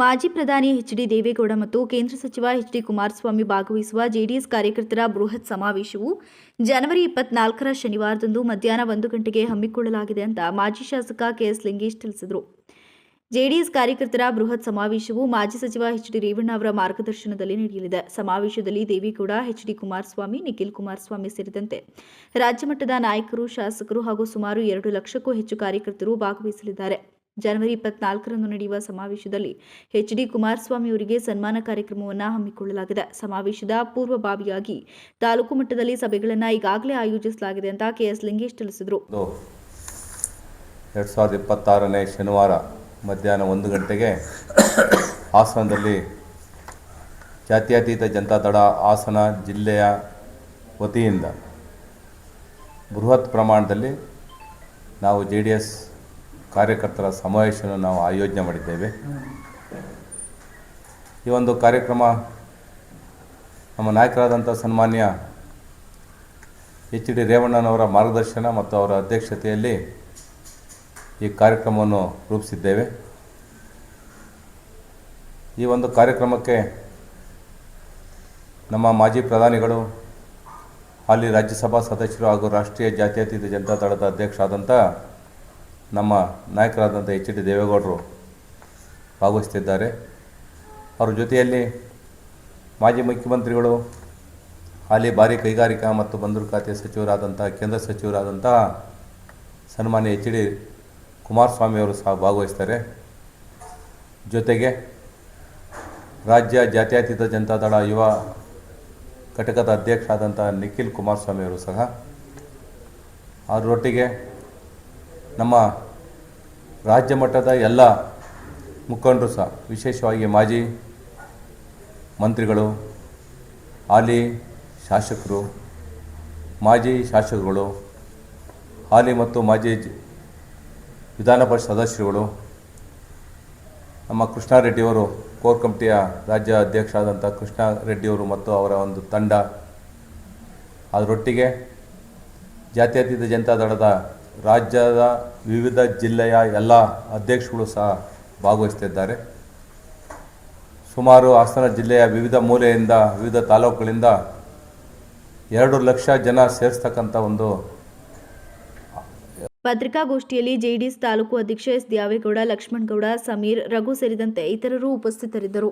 ಮಾಜಿ ಪ್ರಧಾನಿ H D Deve Gowda ಮತ್ತು ಕೇಂದ್ರ ಸಚಿವ ಎಚ್ ಡಿ ಕುಮಾರಸ್ವಾಮಿ ಭಾಗವಹಿಸುವ ಜೆಡಿಎಸ್ ಕಾರ್ಯಕರ್ತರ ಬೃಹತ್ ಸಮಾವೇಶವು ಜನವರಿ ಇಪ್ಪತ್ನಾಲ್ಕರ ಶನಿವಾರದಂದು ಮಧ್ಯಾಹ್ನ ಒಂದು ಗಂಟೆಗೆ ಹಮ್ಮಿಕೊಳ್ಳಲಾಗಿದೆ ಅಂತ ಮಾಜಿ ಶಾಸಕ ಕೆಎಸ್ ಲಿಂಗೇಶ್ ತಿಳಿಸಿದರು. ಜೆಡಿಎಸ್ ಕಾರ್ಯಕರ್ತರ ಬೃಹತ್ ಸಮಾವೇಶವು ಮಾಜಿ ಸಚಿವ ಎಚ್ ಡಿ ರೇವಣ್ಣ ಅವರ ಮಾರ್ಗದರ್ಶನದಲ್ಲಿ ನಡೆಯಲಿದೆ. ಸಮಾವೇಶದಲ್ಲಿ ದೇವೇಗೌಡ, ಎಚ್ ಡಿ ಕುಮಾರಸ್ವಾಮಿ, ನಿಖಿಲ್ ಕುಮಾರಸ್ವಾಮಿ ಸೇರಿದಂತೆ ರಾಜ್ಯಮಟ್ಟದ ನಾಯಕರು, ಶಾಸಕರು ಹಾಗೂ ಸುಮಾರು ಎರಡು ಲಕ್ಷಕ್ಕೂ ಹೆಚ್ಚು ಕಾರ್ಯಕರ್ತರು ಭಾಗವಹಿಸಲಿದ್ದಾರೆ. ಜನವರಿ ಇಪ್ಪತ್ನಾಲ್ಕರಂದು ನಡೆಯುವ ಸಮಾವೇಶದಲ್ಲಿ ಎಚ್ ಡಿ ಕುಮಾರಸ್ವಾಮಿ ಅವರಿಗೆ ಸನ್ಮಾನ ಕಾರ್ಯಕ್ರಮವನ್ನು ಹಮ್ಮಿಕೊಳ್ಳಲಾಗಿದೆ. ಸಮಾವೇಶದ ಪೂರ್ವಭಾವಿಯಾಗಿ ತಾಲೂಕು ಮಟ್ಟದಲ್ಲಿ ಸಭೆಗಳನ್ನು ಈಗಾಗಲೇ ಆಯೋಜಿಸಲಾಗಿದೆ ಅಂತ ಕೆಎಸ್ ಲಿಂಗೇಶ್ ತಿಳಿಸಿದರು. ಎರಡು ಸಾವಿರದ ಇಪ್ಪತ್ತಾರನೇ ಶನಿವಾರ ಮಧ್ಯಾಹ್ನ ಒಂದು ಗಂಟೆಗೆ ಹಾಸನದಲ್ಲಿ ಜಾತ್ಯತೀತ ಜನತಾದಳ ಹಾಸನ ಜಿಲ್ಲೆಯ ವತಿಯಿಂದ ಬೃಹತ್ ಪ್ರಮಾಣದಲ್ಲಿ ನಾವು ಜೆ ಡಿ ಎಸ್ ಕಾರ್ಯಕರ್ತರ ಸಮಾವೇಶವನ್ನು ನಾವು ಆಯೋಜನೆ ಮಾಡಿದ್ದೇವೆ. ಈ ಒಂದು ಕಾರ್ಯಕ್ರಮ ನಮ್ಮ ನಾಯಕರಾದಂಥ ಸನ್ಮಾನ್ಯ ಎಚ್ ಡಿ ರೇವಣ್ಣನವರ ಮಾರ್ಗದರ್ಶನ ಮತ್ತು ಅವರ ಅಧ್ಯಕ್ಷತೆಯಲ್ಲಿ ಈ ಕಾರ್ಯಕ್ರಮವನ್ನು ರೂಪಿಸಿದ್ದೇವೆ. ಈ ಒಂದು ಕಾರ್ಯಕ್ರಮಕ್ಕೆ ನಮ್ಮ ಮಾಜಿ ಪ್ರಧಾನಿಗಳು, ಅಲ್ಲಿ ರಾಜ್ಯಸಭಾ ಸದಸ್ಯರು ಹಾಗೂ ರಾಷ್ಟ್ರೀಯ ಜಾತ್ಯತೀತ ಜನತಾ ದಳದ ಅಧ್ಯಕ್ಷರಾದಂಥ ನಮ್ಮ ನಾಯಕರಾದಂಥ ಎಚ್ ಡಿ ದೇವೇಗೌಡರು ಭಾಗವಹಿಸ್ತಿದ್ದಾರೆ. ಅವರ ಜೊತೆಯಲ್ಲಿ ಮಾಜಿ ಮುಖ್ಯಮಂತ್ರಿಗಳು, ಹಾಲಿ ಭಾರಿ ಕೈಗಾರಿಕಾ ಮತ್ತು ಬಂದರು ಖಾತೆ ಸಚಿವರಾದಂಥ, ಕೇಂದ್ರ ಸಚಿವರಾದಂತಹ ಸನ್ಮಾನ್ಯ ಎಚ್ ಡಿ ಕುಮಾರಸ್ವಾಮಿಯವರು ಸಹ ಭಾಗವಹಿಸ್ತಾರೆ. ಜೊತೆಗೆ ರಾಜ್ಯ ಜಾತ್ಯತೀತ ಜನತಾದಳ ಯುವ ಘಟಕದ ಅಧ್ಯಕ್ಷರಾದಂಥ ನಿಖಿಲ್ ಕುಮಾರಸ್ವಾಮಿಯವರು ಸಹ, ಅವರೊಟ್ಟಿಗೆ ನಮ್ಮ ರಾಜ್ಯ ಮಟ್ಟದ ಎಲ್ಲ ಮುಖಂಡರು ಸಹ, ವಿಶೇಷವಾಗಿ ಮಾಜಿ ಮಂತ್ರಿಗಳು, ಹಾಲಿ ಶಾಸಕರು, ಮಾಜಿ ಶಾಸಕರುಗಳು, ಹಾಲಿ ಮತ್ತು ಮಾಜಿ ವಿಧಾನ ಪರಿಷತ್ ಸದಸ್ಯರುಗಳು, ನಮ್ಮ ಕೃಷ್ಣಾರೆಡ್ಡಿಯವರು, ಕೋರ್ ಕಮಿಟಿಯ ರಾಜ್ಯ ಅಧ್ಯಕ್ಷರಾದಂಥ ಕೃಷ್ಣ ರೆಡ್ಡಿಯವರು ಮತ್ತು ಅವರ ಒಂದು ತಂಡ. ಅದರೊಟ್ಟಿಗೆ ಜಾತ್ಯತೀತ ಜನತಾದಳದ ರಾಜ್ಯದ ವಿವಿಧ ಜಿಲ್ಲೆಯ ಎಲ್ಲ ಅಧ್ಯಕ್ಷಗಳು ಸಹ ಭಾಗವಹಿಸ್ತಿದ್ದಾರೆ. ಸುಮಾರು ಹಾಸನ ಜಿಲ್ಲೆಯ ವಿವಿಧ ಮೂಲೆಯಿಂದ, ವಿವಿಧ ತಾಲೂಕುಗಳಿಂದ ಎರಡು ಲಕ್ಷ ಜನ ಸೇರಿಸ್ತಕ್ಕಂಥ ಒಂದು ಪತ್ರಿಕಾಗೋಷ್ಠಿಯಲ್ಲಿ ಜೆಡಿಎಸ್ ತಾಲೂಕು ಅಧ್ಯಕ್ಷ ಎಸ್. ದ್ಯಾವೇಗೌಡ, ಲಕ್ಷ್ಮಣಗೌಡ, ಸಮೀರ್, ರಘು ಸೇರಿದಂತೆ ಇತರರು ಉಪಸ್ಥಿತರಿದ್ದರು.